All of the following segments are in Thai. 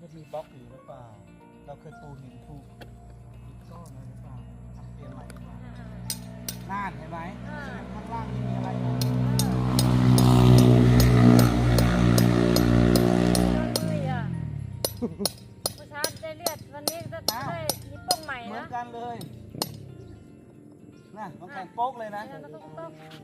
ลือใช่หรือว่ามันจะมีบล็อกอยู่หรือเปล่า เราเคยปูหินถูกหินก้อนอะไรหรือเปล่าทำเปลี่ยนใหม่ดีกว่าอ่าน่านเห็นไหมอ่าข้างล่างไม่มีอะไรเลยโดนบุหรี่อะเมื่อเช้าได้เลือดวันนี้ก็ได้นิ้วโป้งใหม่เหมือนนะกันเลยน่ะต้องแข่งโป๊กเลยนะเดี๋ยวเราต้องต้องเออต้อง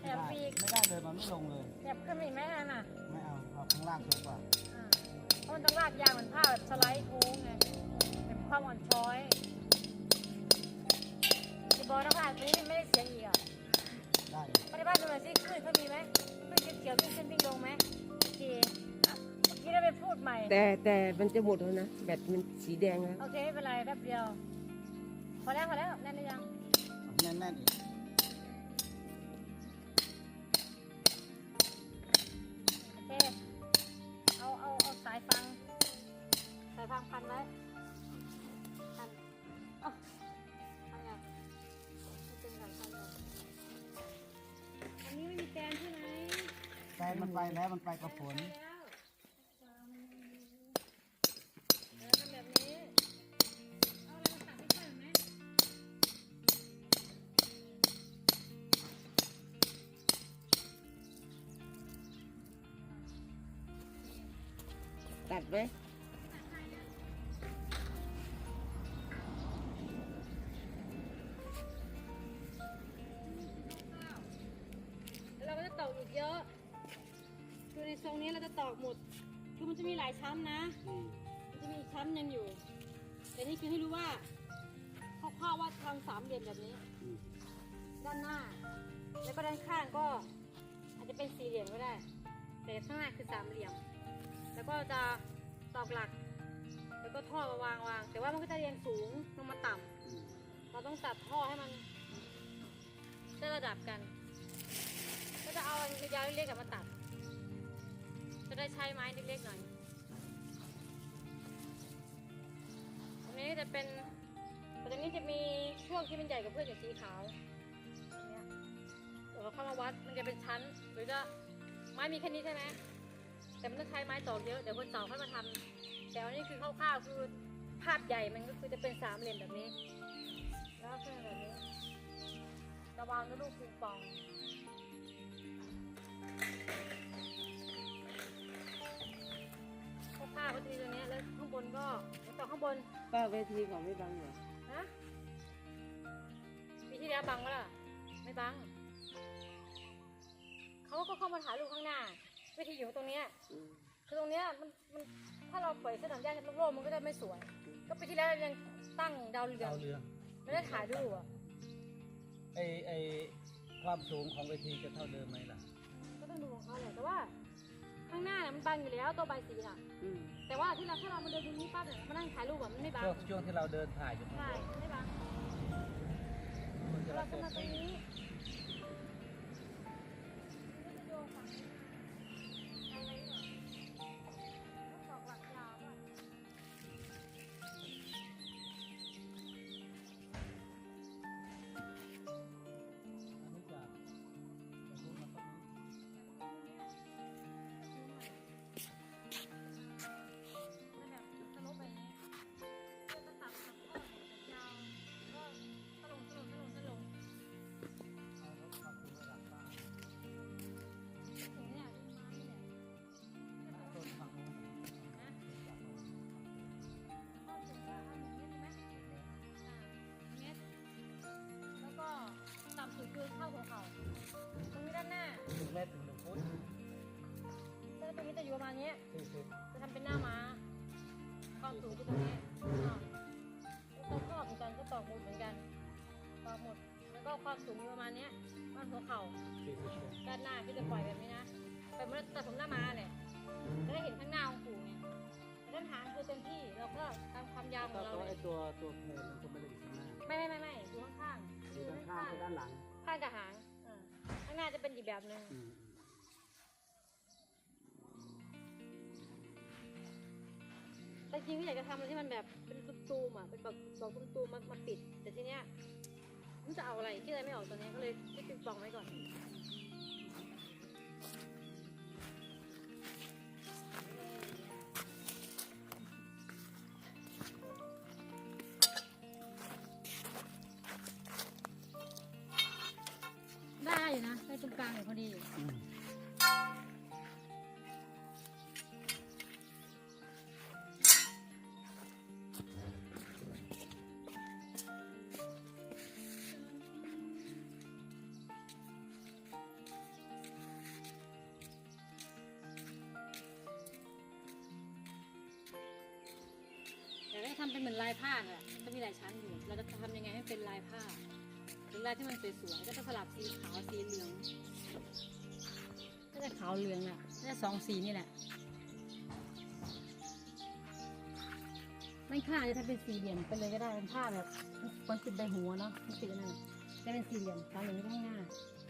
แถบปีกไม่ได้เลยมันไม่ลงเลยแถบขึ้นมาอีกไหมนั่นน่ะไม่เอาเอาข้างล่างสูงกว่าอ่าเพราะมันต้องลากยางเหมือนผ้าแบบสไลด์โค้งไงเป็นความอ่อนช้อยที่บอกนะว่าอันนี้ไม่ได้เสียงอีกอะได้ไปในบ้านดูหน่อยสิคลื่นเขามีไหมคลื่นเขียวๆวิ่งขึ้นวิ่งลงไหมโอเคอะเมื่อกี้เราไปพูดใหม่ แต่แต่มันจะหมดแล้วนะ แบตมันสีแดงแล้ว โอเคไม่เป็นไรแป๊บเดียว พอแล้วพอแล้วแน่นหรือยังเอาแน่นๆอีก มันไปแล้วมันไปกับฝนตัดไหม อกหมด คือมันจะมีหลายชั้นนะ มันจะมีอีกชั้นหนึงอยู่ แต่นี่คือให้รู้ว่าคร่าวๆว่าทำสามเหลี่ยมแบบนี้ ด้านหน้า แล้วก็ด้านข้างก็อาจจะเป็นสี่เหลี่ยมก็ได้ แต่ข้างหน้าคือสามเหลี่ยม แล้วก็จะตอกหลัก แล้วก็ท่อมาวางวาง แต่ว่ามันก็จะเรียงสูงลงมาต่ำเราต้องตัดท่อให้มันได้ระดับกัน ก็จะเอายาวๆเล็กๆกับมาตัด จะได้ใช้ไม้เล็กๆหน่อย ตรงนี้จะเป็นตรงนี้จะมีช่วงที่มันใหญ่กว่าเพื่อนอย่างสีขาวเดี๋ยวเราเข้ามาวัดมันจะเป็นชั้น หรือจะไม้มีแค่นี้ใช่ไหมแต่มันต้องใช้ไม้ตอกเยอะ เดี๋ยวคนเสาค่อยมาทำแต่อันนี้คือคร่าวๆคือภาพใหญ่มันก็คือจะเป็นสามเหลี่ยมแบบนี้ แล้วก็แบบนี้ ระวังนะลูกปิงปอง ก็แล้วต่อข้างบนป้าเวทีของไม่บังเหรอฮะปีที่แล้วบังก็ล่ะไม่บังเขาก็เข้ามาถ่ายรูปข้างหน้าเวิธีอยู่ตรงเนี้ยอืมคือตรงเนี้ยมันมันถ้าเราปล่อยเส้นหนังยางโล่งๆมันก็จะไม่สวย ก็ปีที่แล้วเรายังตั้งดาวเรืองเอาเรือไม่ได้ถ่ายรูปอะไอไอความสูงของเวทีจะเท่าเดิมไหมล่ะ ก็ต้องดูของเขาแหละแต่ว่า ข้างหน้าน่ะมันบังอยู่แล้วตัวใบสีน่ะ อืมแต่ว่าที่เราถ้าเรามาเดินตรงนี้ปั๊บเนี่ยมานั่งถ่ายรูปแบบมันไม่บังช่วงช่วงที่เราเดินถ่ายอยู่ข้างใช่บนไม่บัง มันจะเรารับจะเต็มมาตรงที่นี้ อยู่ประมาณนี้สี่สิบจะทำเป็นหน้าม้าความสูงคือตรงนี้อ้าวตรงก็เหมือนกันก็ตอกหมดเหมือนกันตอกหมด แล้วก็ความสูงอยู่ประมาณเนี้ยประมาณหัวเข่าสี่สิบเซนด้านหน้าก็จะปล่อยแบบนี้นะไปมันตัดผมหน้าม้าแหละจะได้เห็นข้างหน้าของปู่ไงแต่ด้านหางคือเต็มที่เราก็ตามความยาวขแต่องเราว่าเลไอยตัวตัวเพลนมันก็ไม่ได้อยู่ข้างหน้าไม่ไม่ไม่ไม่อยู่ข้างๆอยู่ข้างๆไปด้านหลังข้างกับหางอ่าข้างหน้าจะเป็นอีกแบบหนึ่ง แต่จริงก็อยากจะทำอะไรที่มันแบบเป็นตูมๆอะเป็นแบบดอกตูมๆมามาปิด แต่ทีเนี้ยมันจะเอาอะไรที่อะไรไม่ออกตอนนี้ก็เลยคิดปิงปองไว้ก่อนได้อยู่นะได้ตรงกลางอยู่พอดีอืมอยากให้ทำเป็นเหมือนลายผ้าอะก็มีหลายชั้นอยู่ เราจะทำยังไงให้เป็นลายผ้าเป็นลายที่มันสวยๆก็จะสลับสีขาวสีเหลืองก็จะขาวเหลืองแหละก็จะสองสีนี่แหละไม่ข้าจะทำเป็นสี่เหลี่ยมไปเลยก็ได้เป็นผ้าแบบมันติดใบหัวเนาะมันติดนั่นจะเป็นสี่เหลี่ยมตามอย่างนี้ก็ง่ายๆ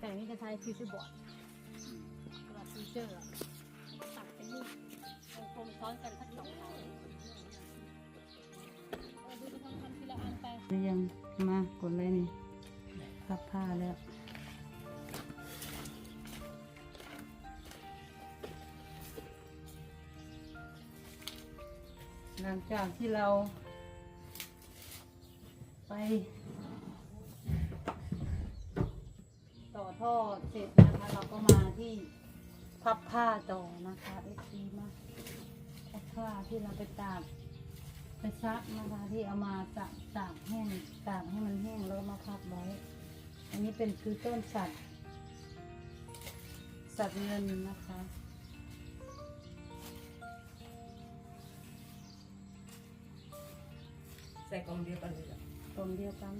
แต่นี่จะใช้ฟิวเจอร์บอร์ดกระดาษฟิวเจอร์ มซ้อนกันสักสองครั้งเอาดูจะทำทำทีละอันไปยังมากดเลยนี่พับผ้าแล้วหลังจากที่เราไป ต่อท่อเสร็จนะคะ เราก็มาที่พับผ้าต่อนะคะเอซีมา ผ้าที่เราไปตากไปซักนะคะที่เอามาตากตากแห้งตากให้มันแห้งแล้วก็มาพับไว้ อันนี้เป็นคือต้นสัตว์สัตว์เงินนะคะใส่กล่องเดียวกันเลยเหรอตรงเดียวกัน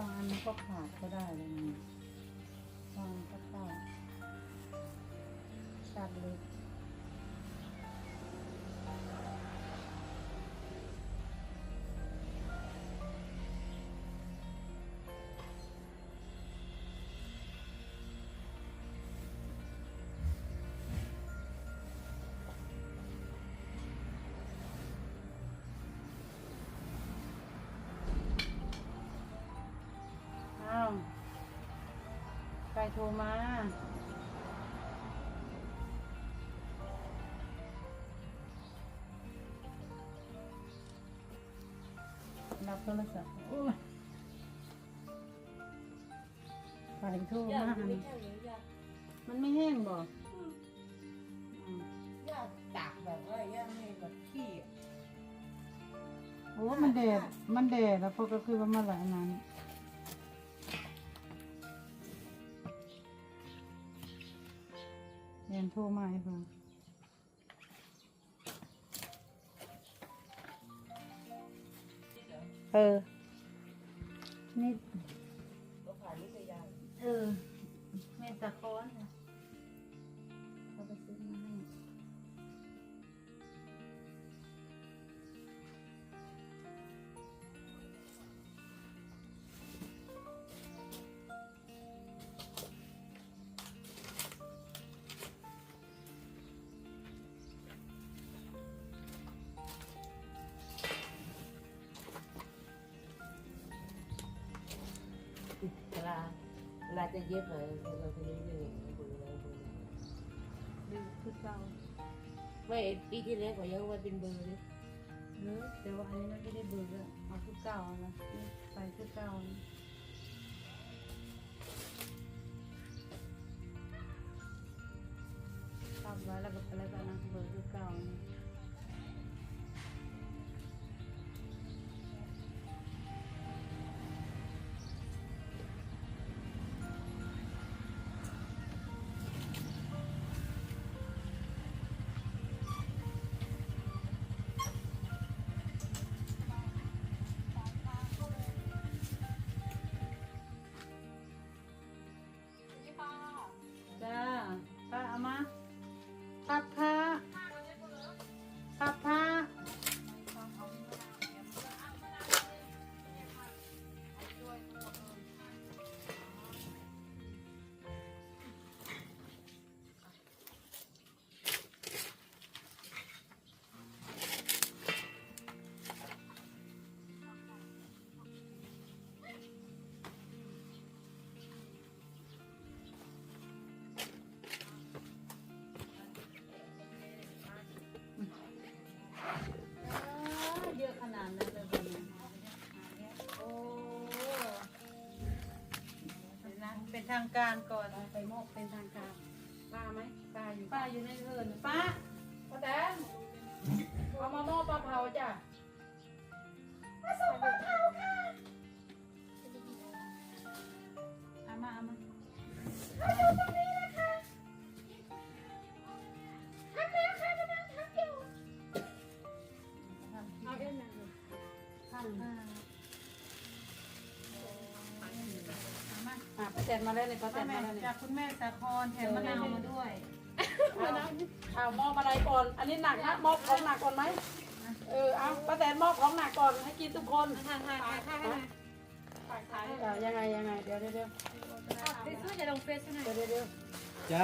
บางอันมันก็ขาดก็ได้เลย โทรมารับโทรศัพท์โอ้ยใครโทรย่ามามันไม่แห้งหรือยามันไม่แห้งบ่อืมย่าตากแบบว่าย่าให้แบบขี้อะโอ้มันแดดมันแดดแล้วพอก็คือว่ามาหลายนั้น เรียนโทรมาให้ฟังเออาเวลาจะเย็บเลยเราจะเย็บเลยบอร์อะไรเบอร์อะไรดูคือเก่าไม่ปีที่แล้วก็ยังไว้เป็นเบอร์เลยเนอะแต่ว่าอันนี้มันไม่ได้เบอแล้วเอาคือเก่านะไปคือเก่านะทำไว้แล้วก็ไปแล้วกันนะเบอร์คือเก่านะ พั ทางการก่อน ไปมอบเป็นทางการป้าไหมป้าอยู่ป้าอยู่ในเทินป้าป้าแตนเอามามอบปลาเผาจ้ะ ตนมาแล้วเลยป้าแตนมาแล้วเลยจากคุณแม่สาครแถมมะนาวมาด้วยเอามอบอะไรก่อน อันนี้หนักนะมอบของหนักก่อนไหมเออเอาป้าแตนมอบของหนักก่อนให้กินทุกคนถ่ายถ่ายถ่ายถ่ายเดี๋ยวยังไงยังไงเดี๋ยวเดี๋ยวเดี๋ยวเฟซจะลงเฟซใช่ไหมเดี๋ยวเดี๋ยวเดี๋ยวจ้า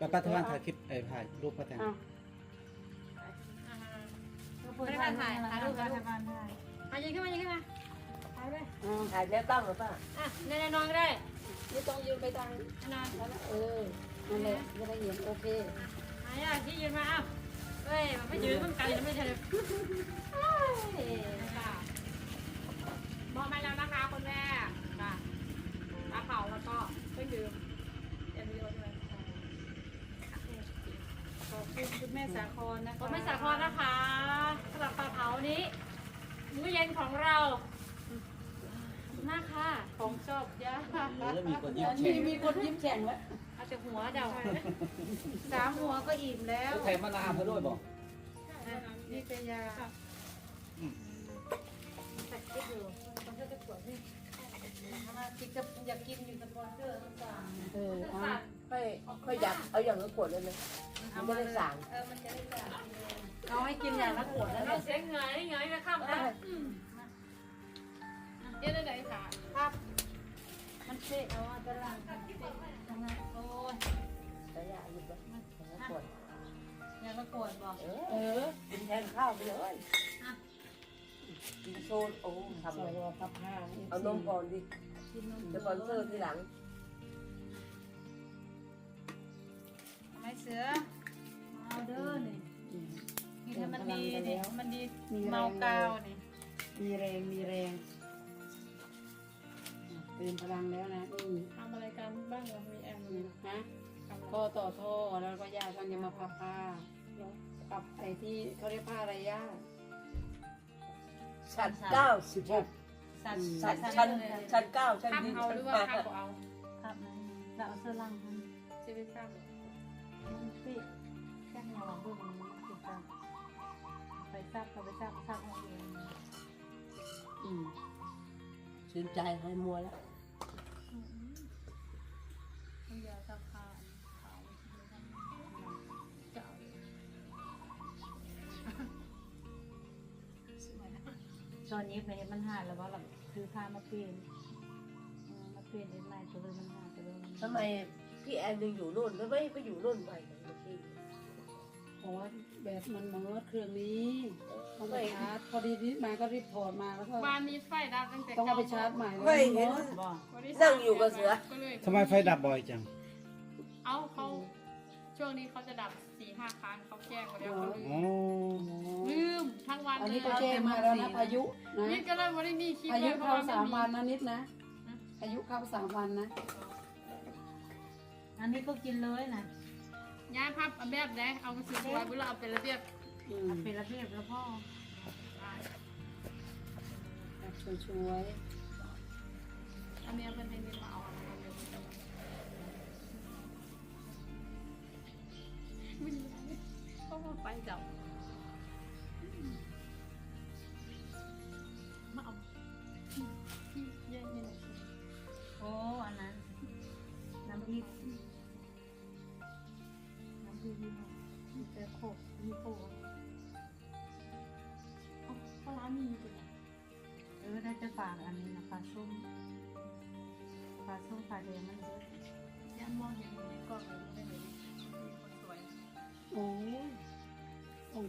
ป้าป้าทวันถ่ายคลิปไอ้ถ่ายรูปป้าแตนเอาเปิดถ่ายถ่ายถ่ายรูปถ่ายถ่ายถ่ายอะยิงขึ้นมายิงขึ้นมาถ่ายเลยอืมถ่ายแล้วตั้งหรือเปล่าอะในนอนก็ได้ นี่ต้องยืนไปทางนอนแล้วนะเออนั่นแหละจะได้เห็นโอเคหายากที่ยืนมาอ้าวเฮ้ยมันไม่ยืนต้องไกลแล้วไม่ใช่เลยเฮ้ยค่ะมอบไปแล้วนะคะคุณแม่ค่ะปลาเผาแล้วก็เครื่องดื่มเอ็มวีโอด้วยขอบคุณคุณแม่สาครนะคะผมไม่สาครนะคะสำหรับปลาเผานี้มื้อเย็นของเรา มากค่ะ ของชอบย่าแล้วมีคนยิ้มมีแฉ่งมีคนยิ้มแฉ่งไว้เอาแต่หัวเดาสามหัวก็อิ่มแล้วแถมมะนาวมาด้วยบอกนี่เป็นยาแต่คิดอยู่มันก็จะปวดนี่มากินกับอยากกินอยู่สปอนเซอร์ต่างๆเออสั่นไม่ไม่อยากเอาอย่างละขวดเลยไหมมันจะได้สั่งเออมันจะได้ต่างเอาให้กินอย่างละขวดแล้แล้ววเราเสียงเหงื่อนี่เหงื่อจะข้ามนะ เดี๋ยวไหนค่ะครับมันเตะเอาอันตรายมันเตะทำไงโอ้ยแต่อยากหยุดไว้อย่างละขวดอย่างละขวดบอกเออเออกินแทนข้าวไปเลยกินโซนโอ้ทำเลยกับผ้าเอานมก่อนดิกินนมสปอนเซอร์ทีหลังไม่เสือเอาเด้อนี่นี่ถ้ามันดีนี่มันดีเมากาวนี่มีแรงมีแรง เติมพลังแล้วนะอืมทำอะไรกันบ้างเรามีแอมเลยฮะท่อต่อท่อแล้วก็ย่าก็จะมาพับผ้าพับไอ้ที่เขาเรียกผ้าอะไรย่าชั้นเก้าสิบหกสัตว์ชั้นสัตว์ชั้นเลยชั้นเก้าชั้นข้ามดินเอาหชั้นรือว่าฟ้าข้ามเอาครับเราเอาเสื้อลังมันชีวิตข้ามมว่าเบิ่งมันติดกันไปซักก็ไปซักซักเอาเองอืมชื่นใจให้มัวแล้ว อนนี้ไปเห็นมันหายแล้วว่าเราคือผ้ามาเปลี่ยนเออมาเปลี่ยนเอ็นใหม่ตัวเลยมันหายตัวเลยมันทำไมพี่แอนยังอยู่นู่นแล้วไม่ไปอยู่นู่นไปเมื่อกี้โอ้ยแบบมันเมิดเครื่องนี้ต้องไปไม่ชาร์จพอดีนิดมาก็รีบถอดมาแล้วก็บ้านนี้ไฟดับตั้งแต่ต้องเอาไปชาร์จใหม่ไม่เห็นบ่นั่งอยู่กับเสือ ก็เลยทำไมไฟดับบ่อยจัง เอาเขาช่วงนี้เขาจะดับสี่ ห้าครั้งเขาแจ้งมาแล้วเขาลือ๋อมลืมทั้งวันอันเลนี้ยก็แจ้งมาแล้วนะพายุนะนี่ก็เลยไม่ได้มีคลิปอายุลเข้าสามวันนะนะนิดนะ อายุเข้าสามวันนะอันนี้ก็กินเลยนะย้ายภาพเอาแบบไหนเอามาสื่อไว้เวลาเอาเป็นระเบียบอืมเป็นระเบียบแล้วพ่อแบบช่วย อันนี้เป็นเทคนิคมา เข้ามาไฟจับมาเอาเย็นๆหน่อยสิโอ้อันนั้นน้ำพริกน้ำพริกยี่ห้อมีแต่โคกมีโคกเอาปลาร้ามีอยู่ไหนเออได้จะฝากอันนี้นะปลาส้มปลาส้มปลาแดงมันเยอะย่านมองยังในกล้องเลย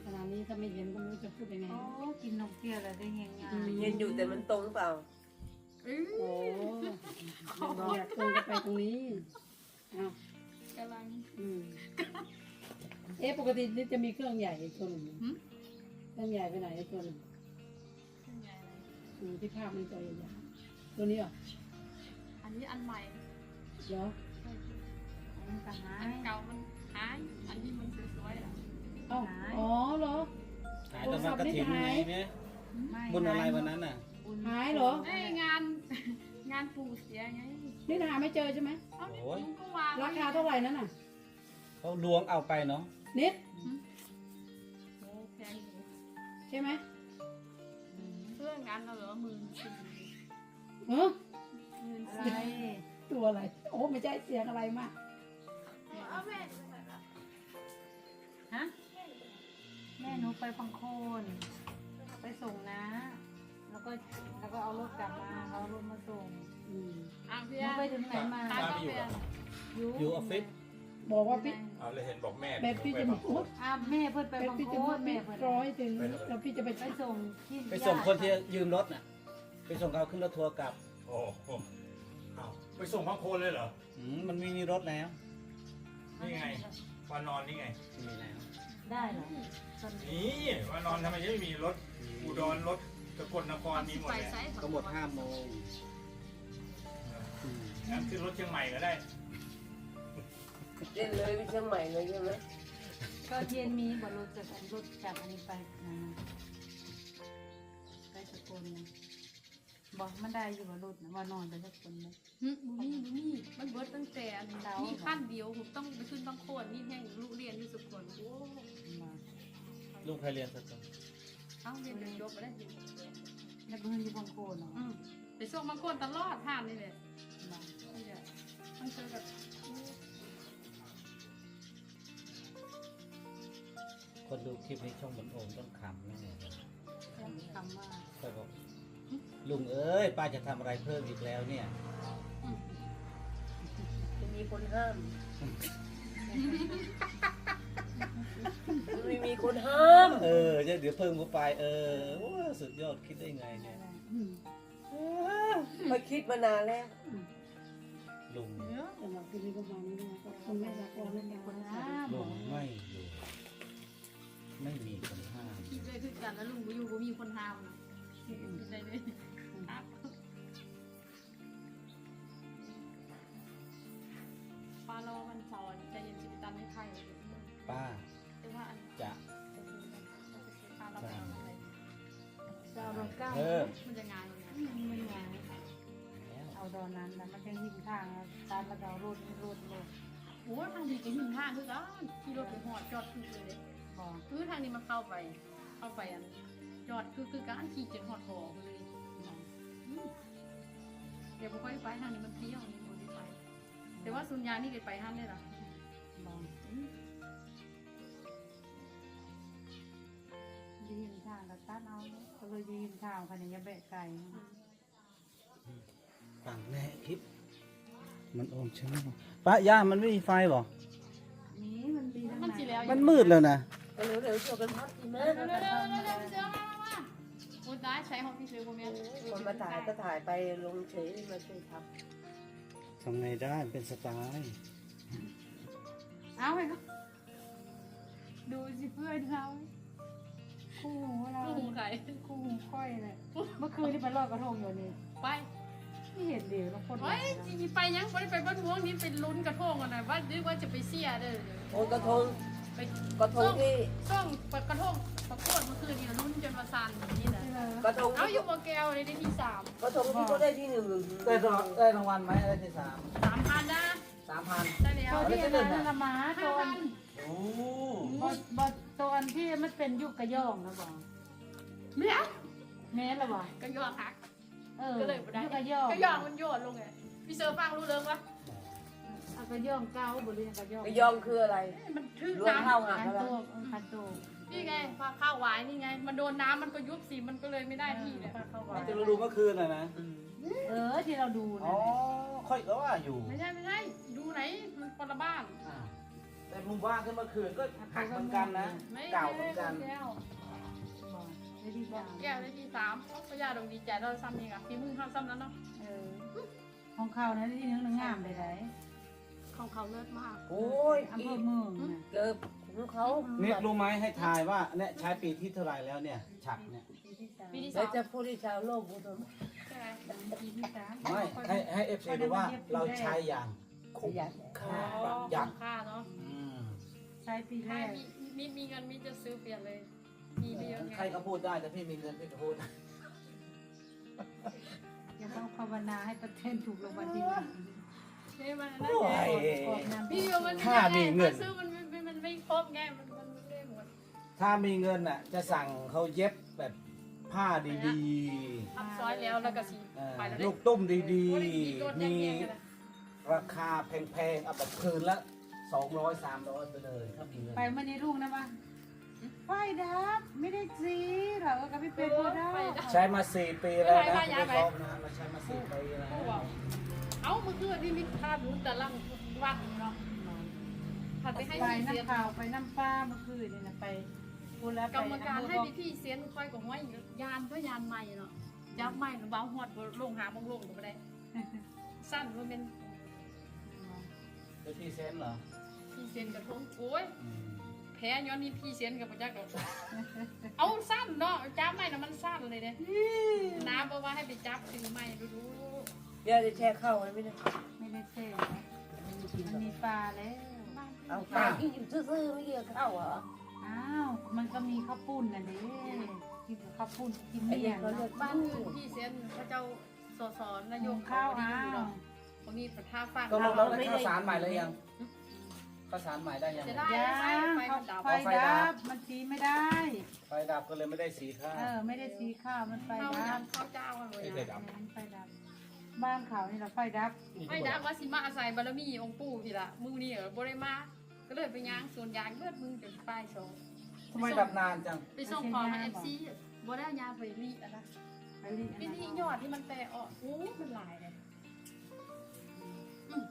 ขนาดนี้ถ้าไม่เห็นก็ไม่รู้จะพูดยังไง โอ้กินนกเกี้ยวแล้วได้เฮงงานเย็นอยู่แต่มันตรงเปล่าอื้อโอ้อยากตรงจะไปตรงนี้อ้าวกำลังอืมเอ๊ะปกตินี่จะมีเครื่องใหญ่อีกตัวหนึ่งหืมเครื่องใหญ่ไปไหนอีกตัวหนึ่งเป็นไงอะไรอืมที่ภาพมันตัวใหญ่ๆตัวนี้เหรออันนี้อันใหม่เหรออันนี้ก็หาอันยเก่ามันหายอันนี้มันสวยๆอะ เอ้าอ๋อเหรอ หายตอนวันกระถิ่นไงเนี่ยไม่บุญอะไรวันนั้นน่ะบุญหายเหรอ ไอ้ยงานงานปู่เสียไงนี่หาไม่เจอใช่ไหมเอ้าโอ้ย ลุงก็วางราคาเท่าไหร่นั่นน่ะ เขาลวงเอาไปเนาะนิดโอ้แพงอยู่ใช่ไหมเครื่องงานเราเหรอหมื่นสี่เออหมื่นอะไรสี่ตัวอะไร โอ้ไม่ใช่เสียงอะไรมาก เอาแม่ดูหน่อยละฮะ แม่หนูไปพังโคน ไปส่งนะ แล้วก็แล้วก็เอารถกลับมาเขาเอารถมาส่งอืมอะพี่หนูอาไปถึงไหนมาตาต้องเปลี่ยนอยู่ออฟฟิศบอกว่าพี่เอาเลยเห็นบอกแม่แบบพี่จะมาโอ๊ยอะแม่เพิ่นไปแบบพังพี่โคจะมานแม่ปิดเพิ่นร้อยถึงแล้วพี่จะไปไปส่งที่ไปส่งคนที่ยืมรถน่ะ ไปส่งเขาขึ้นรถทัวร์กลับโอ้โหเอาไปส่งพังโคนเลยเหรอ อืมมันไม่มีรถแล้ว นี่ไงวานอนนี่ไงไม่มีแล้ว ได้เหรอนี่วานอนทำไมจะไม่มีรถอุดรรถสกลนครมีหมดไปเลยไซส์ก็หมดห้าโมงอืมงั้นขึ้นรถเชียงใหม่ก็ได้เล่นเลยไปเชียงใหม่เลยใช่ไหมก็เย็นมีบ่รถจากรถจากอันนี้ไปนะไปสกลนะ บอกมันได้อยู่ว่ารถนะว่านอนไปสักคนเลยหึบุมี่บุมี่มันเบิดตั้งแต่อันมีขั้นเดียวผมต้องไปขึ้นต้องโคนนี่แห้งลูกเรียนอยู่สุขคนโอ้มาลูกใครเรียนสักคนเอ้าเรียนจนจบไปได้อยู่แล้วเพิ่นอยู่พังโคนเนาะอืมไปส่งบางคนตลอดทางนี่แหละมาเนี่ยมันเจอกับคนดูคลิปนี้ช่องเหมือนโอมต้องขำแน่เลยคำว่าค่อยบอก ลุงเอ้ยป้าจะทำอะไรเพิ่มอีกแล้วเนี่ย จะมีคนห้ามไม่มีคนห้ามเออเดี๋ยวเพิ่มเข้าไป เออโอ้สุดยอดคิดได้ไงเนี่ยอืมไปคิดมานานแล้วลุงสำหรับที่นี่ก็มานี่นะก็คนไม่รักเราไม่มีคนห้ามลุงไม่อยู่ไม่มีคนห้ามคิดเลยคือกันแล้วลุงบ่อยู่บ่มีคนห้ามนะ คิดได้เลยครับปลาโลมันสอนจเย็นสิบตันไม่ไข่ป้าแต่ว่าอันจะปลาเราไม่เอาอะไรจะเอารถเก้าเออมันจะงานยังไงมันไงเอาดอนนั้นแล้วมันจะหิ้มทางตัดแล้วเอารถรถรถโอ้ยทางนี้ก็หิ้งห้างคือกันขี่รถไปหอดจอดคือเลยเด้บอกคือทางนี้มันเข้าไป เข้าไปอัน จอดคือคือการขี่จนหอดหอเลยอืมเดี๋ยวบ่ค่อยไปทางนี้มันเที่ยวนี่บ่ได้ไป แต่ว่าสุนยางนี่ก็ไปห้างได้ล่ะบอกอืมยืนทางกับตัดเอาก็เลยยืนทางคันนี้จะแบะไก่ต่างแน่คลิป มันโอมใช่ไหมป้าย่ามันไม่มีไฟบ่นี่มันดีทั้งมันสิแล้วมันมืดแล้วนะ เร็วเร็วๆช่วยกันพัดทีแม่เร็วเร็วเร็วเร็วเร็วเสือมา มามาโอ้ยตายใช้ห้องที่ซื้อบ่แม่นคนมาถ่ายก็ถ่ายไปลงเฉยมาช่วยททำไงได้เป็นสไตล์เอาไปครับดูสิเพื่อนเขาคู่หูเราลูกหูไข่คู่หูค่อยเลยเมื่อคืนที่ไปลอยกระทงอยู่นี่ไปไม่เห็นเดียวแล้วคนเฮ้ยจริงๆไปยังบ่ได้ไปบ้านม่วงนี่เป็นลุ้นกระทงกันน่ะว่านึกว่าจะไปเสียเด้อำโอ้ยกระทง ไปกระทงที่ช่องกระทงประกวดเมื่อคืนนี่ลุ้นจนมาสั่นแบบนี้นะกระทงเอาอยู่บ่แก้วเลยได้ที่สามกระทงที่เขาได้ที่หนึ่งได้รางได้รางวัลไหมได้ที่สามสามพันนะสามพันได้แล้วตัวที่อันนั้นละหมาห้าตัวพันโอ้บดบดตัวอันที่มันเป็นยุกกระย่องนะบอกเมียแม่ละบอกก็ยอดหักเออก็เลยบ่ได้ยุกกระย่องก็ยอดมันโยนลงไงพี่เซอร์ฟังรู้เรื่องปะเอา กระย่องเก้าบริเวณกระย่องกระยองคืออะไร มันทึกรวมน้ำเท่าหักคันแล้วโตกคันโตกนี่ไงพาข้าวหวายนี่ไง มันโดนน้ำมันก็ยุบสิมันก็เลยไม่ได้ที่เนี่ยเข้าไปที่เราดูเมื่อคืนน่ะนะ เออที่เราดูอ๋นะอ ค่อยก็ว่าอยู่ไม่ใช่ไม่ใช่ดูไหนมันคนละบ้านอ่าแต่มุมว่างขึ้นเมื่อคืนก็หักเหมือนกันนะ ไม่เก่าเหมือนกัน แก้วบอกได้ดีจังแก้วได้ที่สามพระยาดงดีใจเราซ้ำนี่ค่ะพี่มึงเข้าซ้ำนั้นเนาะเออของเขานะที่นึงนึงงามไปไหน ของเขาเลิศมาก โอ้ยอำเภอีอเมืองนะเกิบของเขานิดรู้ไหมให้ทายว่าเนี่ยใช้ปีที่เท่าไหร่แล้วเนี่ยฉักเนี่ยปีที่สามปีที่สแล้อวงจะพูดที่ชาวโลกพูดทำไม ใช่ไหมปีที่สามไม่ให้ให้เอฟซีดูว่าเราใช้อย่างคุ้มค่าประหยัดค่าเนาะอืมใช้ปีแรถ้าก มีมีมีเงินมีจะซื้อเปลี่ยนเลยมีไม่เยอะไงใครก็พูดได้แต่พี่มีเงินพี่ก็พูดอย่าต้องภาวนาให้ประเทศถูกรางวัลที่หนึ่ง นี่มันโอ้น่าจะยขอบน้ำพี่เอามันค่ามีเงินซื้อมันไม่มันไม่ครบไงมันมันไม่ได้หมดถ้ามีเงินอะ จะสั่งเขาเย็บแบบผ้าดีทับซอยแล้วแล้วก็สีๆเอ่อไปแล้วลูกตุ้มดีๆ มีราคาแพงๆ เอาแบบคืนละสองร้อยสามร้อยไปเลยถ้ามีเงินไปมื่อนี้ลูกนะบ้างไฟดับไม่ได้ซีเราก็กับพี่เป็นก็ได้ใช้มาสี่ปีแล้วนะคุณผู้ชมนะมาใช้มาสี่ปีแล้ว อกเอ้าเมื่อคืนนี่มีภาพลุ้นแต่ลังวัดเนาะผัดไปให้ไปพี่เสียนน้ำข่าวไปน้ำปลาเมื่อคืนนี่นะไปคุณแล้วกรรมการให้พี่พี่เสียนคอยกับห้อยยานก็ยานใหม่เนาะยับใหม่หรือเบาหอดลงหาบงลงก็ไม่ได้ สั้นมันเป็นเป็นพรีเซนต์เหรอพี่เสียนกับทงโอ้ยอืมแพ้ย้อนนี่พี่เสียนกับประจักษ์ดอกเอาสั้นเนาะจับไม่นะมันสั้นเลยเนี่ยน้ำบอกว่าให้ไปจับถึงไม่ดูดูเดี๋ยวจะแช่เข้าไว้ไม่ได้ไม่ได้เท่นะมันมีปลาแล้ว เอาปลากินอยู่ซื่อๆไม่เกี่ยวเข้าเหรออ้าว มันก็มีข้าวปุ้นน่ะเด้กินกับข้าวปุ้นกินไอ้เมี่ยยังงเขาเรียกบ้าบ้านนอื่นพี่เสียนพระเจ้าสอสอนนายยุกงเขาข้าวดีอ้าอยู่วเนาะตรงนี้ประท่าฟังตกลงแล้วได้ข้าวสารใหม่แล้วยังข้าวสารใหม่ได้ยังจะได้ยังไฟไฟมันดับไฟดับ มันสีไม่ได้ ไฟดับก็เลยไม่ได้สีข้าวเออ ไม่ได้สีข้าว มันไฟเข้าดับเข้าเจ้าเลยไม่นะดับไฟดับ บ้านเขานี่แหละไฟดับไม่ดับว่าสิมาอาศัยบารมีองค์ปู่พี่ละมือนี่เหรอบ่ได้มาก็เลยไปย่างส่วนยางเลือดมึงจนป้ายโชว์ทำไมดับนานจังไปส่งของมาเอฟซีบ่ได้ยาไปรีอะนะไปรีดอันวินั้นธียอดที่มันแตกออกโอ้มันหลายเลยอืม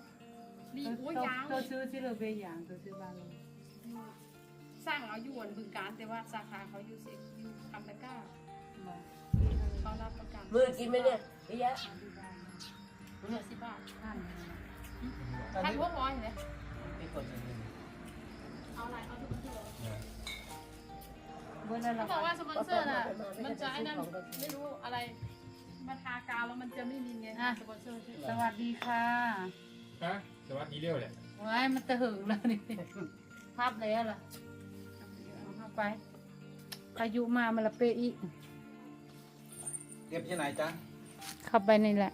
รีตัวโอ้ยยางตัวซื้อที่เราเบยอย่างตัวซื้อบ้านเราสร้างเอาอยู่บนบึงการแต่ว่าสาขาเขาอยู่สิอยู่คำตะกร้าบอกเขารับประกันมือกินไหมเนี่ยเยอะที่บ้าน เราเหลือสิบบาทท่านพันหกร้อยเลยนี่กดยังไงเอาอะไรเอาทุกที่เลยเบอร์นั้นเขาเราบอกว่าสปอนเซอร์น่ะ มันจะไอ้นั่นไม่รู้อะไร มาทากาวแล้วมันจะไม่มีไงสปอนเซอร์ที่สวัสดีค่ะฮะสวัสดีเร็วเลยว้ายมันจะหึงแล้วนี่ภาพแล้วล่ะเอาไปพายุมามาละเปะอีกเก็บที่ไหนจ๊ะเข้าไปนี่แหละ